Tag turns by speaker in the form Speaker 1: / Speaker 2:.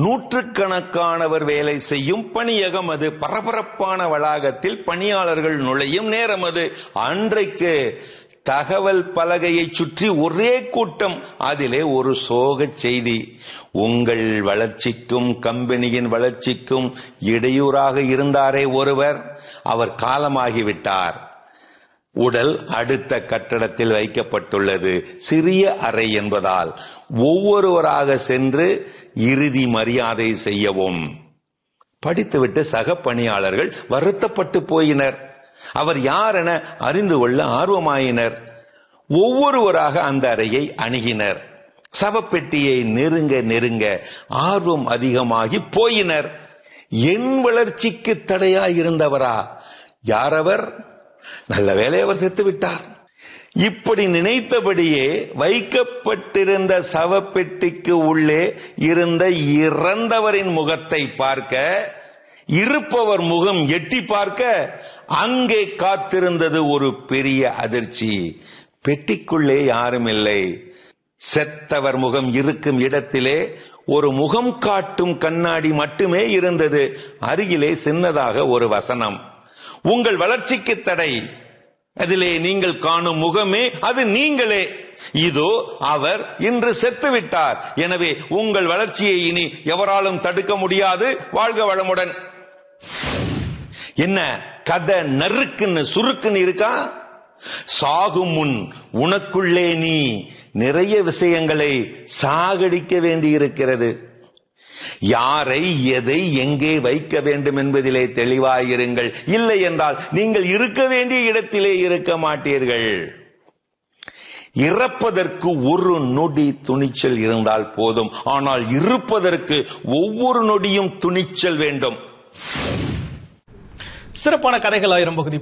Speaker 1: நூற்றுக்கணக்கானவர் வேலை செய்யும் பணியகம் அது. பரபரப்பான வளாகத்தில் பணியாளர்கள் நுழையும் நேரம் அது. அன்றைக்கு தகவல் பலகையை சுற்றி ஒரே கூட்டம். அதிலே ஒரு சோக செய்தி. உங்கள் வளர்ச்சிக்கும் கம்பெனியின் வளர்ச்சிக்கும் இடையூறாக இருந்தாரே ஒருவர். அவர் காலமாகிவிட்டார். உடல் அடுத்த கட்டடத்தில் வைக்கப்பட்டுள்ளது. சிறிய அறை என்பதால் ஒவ்வொருவராக சென்று இறுதி மரியாதை செய்யவும். படித்துவிட்டு சக பணியாளர்கள் வருத்தப்பட்டு போயினர். அவர் யார் என அறிந்து கொள்ள ஆர்வமாயினர். ஒவ்வொருவராக அந்த அறையை அணுகினர். சவப்பெட்டியை நெருங்க நெருங்க ஆர்வம் அதிகமாகி போயினர். என் வளர்ச்சிக்கு தடையாயிருந்தவரா யாரவர்? நல்ல வேலை அவர் செத்து விட்டார். இப்படி நினைத்தபடியே வைக்கப்பட்டிருந்த சவப்பெட்டிக்கு உள்ளே இருந்த இறந்தவரின் முகத்தை பார்க்க இருப்பவர் முகம் எட்டி பார்க்க அங்கே காத்திருந்தது ஒரு பெரிய அதிர்ச்சி. பெட்டிக்குள்ளே யாரும் இல்லை. செத்தவர் முகம் இருக்கும் இடத்திலே ஒரு முகம் காட்டும் கண்ணாடி மட்டுமே இருந்தது. அருகிலே சின்னதாக ஒரு வசனம். உங்கள் வளர்ச்சிக்கு தடை. அதிலே நீங்கள் காணும் முகமே அது நீங்களே. இதோ அவர் இன்று செத்துவிட்டார். எனவே உங்கள் வளர்ச்சியை இனி எவராலும் தடுக்க முடியாது. வாழ்க வளமுடன். என்ன கதை நறுக்குன்னு சுருக்குன்னு இருக்கா? சாகும் முன் உனக்குள்ளே நீ நிறைய விஷயங்களை சாகடிக்க வேண்டியிருக்கிறது. யாரை எதை எங்கே வைக்க வேண்டும் என்பதிலே தெளிவாயிருங்கள். இல்லை என்றால் நீங்கள் இருக்க வேண்டிய இடத்திலே இருக்க மாட்டீர்கள். இறப்பதற்கு ஒரு நொடி துணிச்சல் இருந்தால் போதும். ஆனால் இருப்பதற்கு ஒவ்வொரு நொடியும் துணிச்சல் வேண்டும்.
Speaker 2: சிறப்பான கதைகள் ஆயிரம் பகுதி